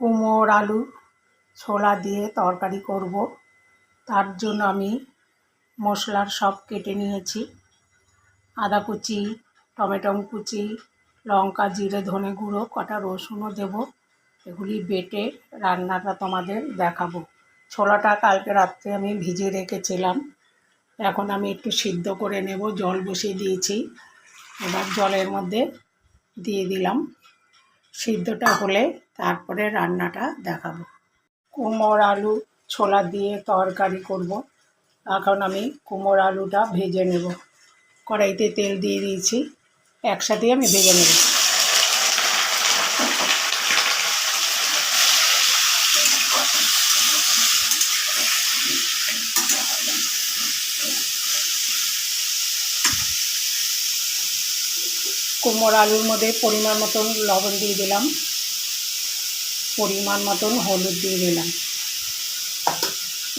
কুমড়োর আলু ছোলা দিয়ে তরকারি করব। তার জন্য আমি মশলার সব কেটে নিয়েছি। আদা কুচি, টমেটো কুচি, লঙ্কা, জিরে, ধনে গুঁড়ো, কটা রসুনও দেবো। এগুলি বেটে রান্নাটা তোমাদের দেখাবো। ছোলাটা কালকে রাত্রে আমি ভিজিয়ে রেখেছিলাম। এখন আমি একটু সিদ্ধ করে নেব। জল বসিয়ে দিয়েছি। এবার জলের মধ্যে দিয়ে দিলাম। সিদ্ধটা হলে তারপরে রান্নাটা দেখাবো। কুমোর আলু ছোলা দিয়ে তরকারি করব। এখন আমি কুমোর আলুটা ভেজে নেব। কড়াইতে তেল দিয়ে দিয়েছি। একসাথেই আমি ভেজে নেব। কুমড়ো আলুর মধ্যে পরিমাণ মতন লবণ দিয়ে দিলাম। পরিমাণ মতন হলুদ দিয়ে দিলাম।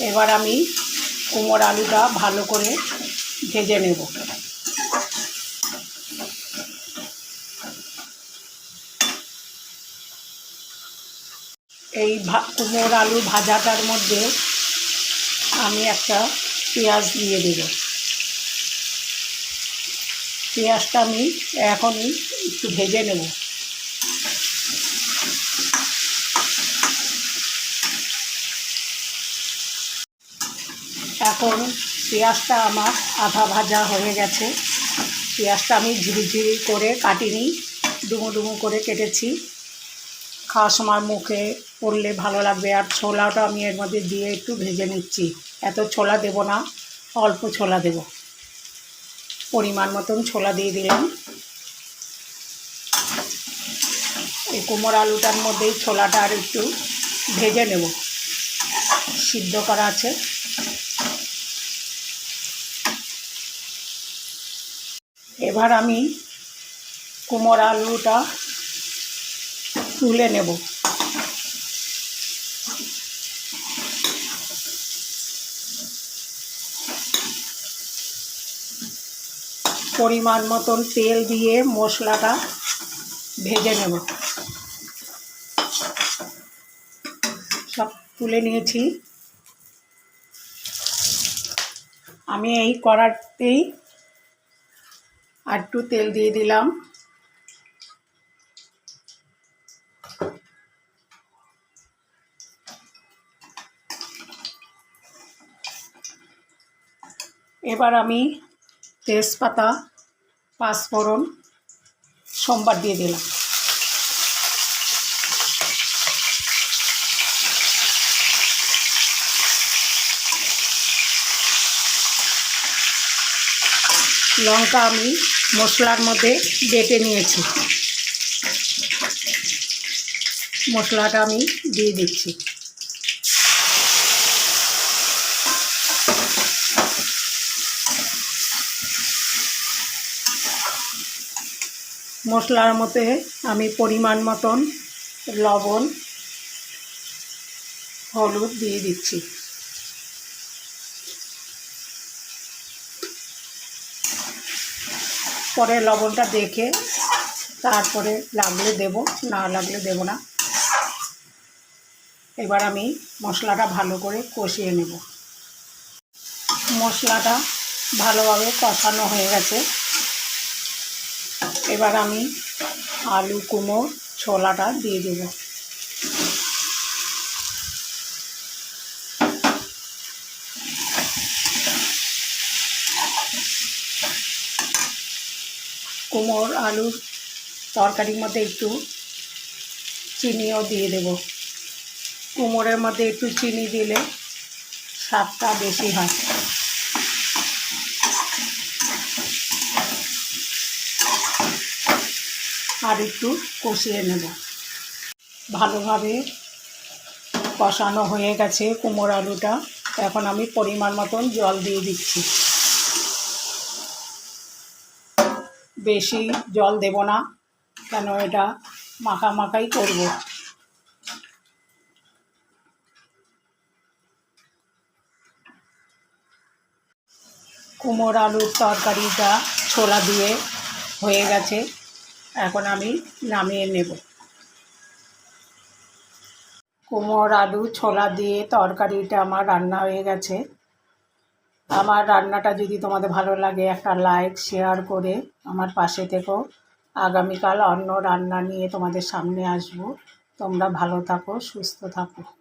এবার আমি কুমড়ো আলুটা ভালো করে ভেজে নেব। এই কুমড়ো আলু ভাজাটার মধ্যে আমি একটা পেঁয়াজ দিয়ে দেব। পেঁয়াজটা আমি এখনই একটু ভেজে নেব। এখন পেঁয়াজটা আমার আধা ভাজা হয়ে গেছে। পেঁয়াজটা আমি ঝিরি ঝিরি করে কাটিনি, ডুমো ডুমো করে কেটেছি। খাওয়ার সময় মুখে পড়লে ভালো লাগবে, আর ছোলাটা আমি এর মধ্যে দিয়ে একটু ভেজে নিচ্ছি। এত ছোলা দেব না, অল্প ছোলা দেব। পরিমাণ মতন ছোলা দিয়ে দিলাম। এই কুমড়ো আলুটার মধ্যেই ছোলাটা আর একটু ভেজে নেব। সিদ্ধ করা আছে। এবার আমি কুমড়ো আলুটা তুলে নেব। পরিমাণ মতন তেল দিয়ে মশলাটা ভেজে নেব। সব তুলে নিয়েছি। আমি এই কড়াতেই একটু তেল দিয়ে দিলাম। এবার আমি তেজপাতা, পাঁচফোড়ন, সোমবার দিয়ে দিলাম। লঙ্কা আমি মশলার মধ্যে বেটে নিয়েছি। মশলাটা আমি দিয়ে দিচ্ছি। মশলার মধ্যে আমি পরিমাণ মতন লবণ, হলুদ দিয়ে দিচ্ছি। পরে লবণটা দেখে তারপরে লাগলে দেব, না লাগলে দেব না। এবার আমি মশলাটা ভালো করে কষিয়ে নেব। মশলাটা ভালোভাবে কষানো হয়ে গেছে। এবার আমি আলু কুমড়ো ছোলাটা দিয়ে দেব। কুমড়োর আলুর তরকারির মধ্যে একটু চিনিও দিয়ে দেব। কুমড়োর মধ্যে একটু চিনি দিলে স্বাদটা বেশি হয়। আর একটু কষিয়ে নেব। ভালোভাবে কষানো হয়ে গেছে কুমড়ো আলুটা। এখন আমি পরিমাণ মতন জল দিয়ে দিচ্ছি। বেশি জল দেব না, কেন এটা মাখা মাখাই করব। কুমড়ো আলুর তরকারিটা ছোলা দিয়ে হয়ে গেছে। এখন আমি নামিয়ে নেব। কুমড়ো, আলু, ছোলা দিয়ে তরকারিটা আমার রান্না হয়ে গেছে। আমার রান্নাটা যদি তোমাদের ভালো লাগে, একটা লাইক, শেয়ার করে আমার পাশে থেকো। আগামীকাল অন্য রান্না নিয়ে তোমাদের সামনে আসব। তোমরা ভালো থাকো, সুস্থ থাকো।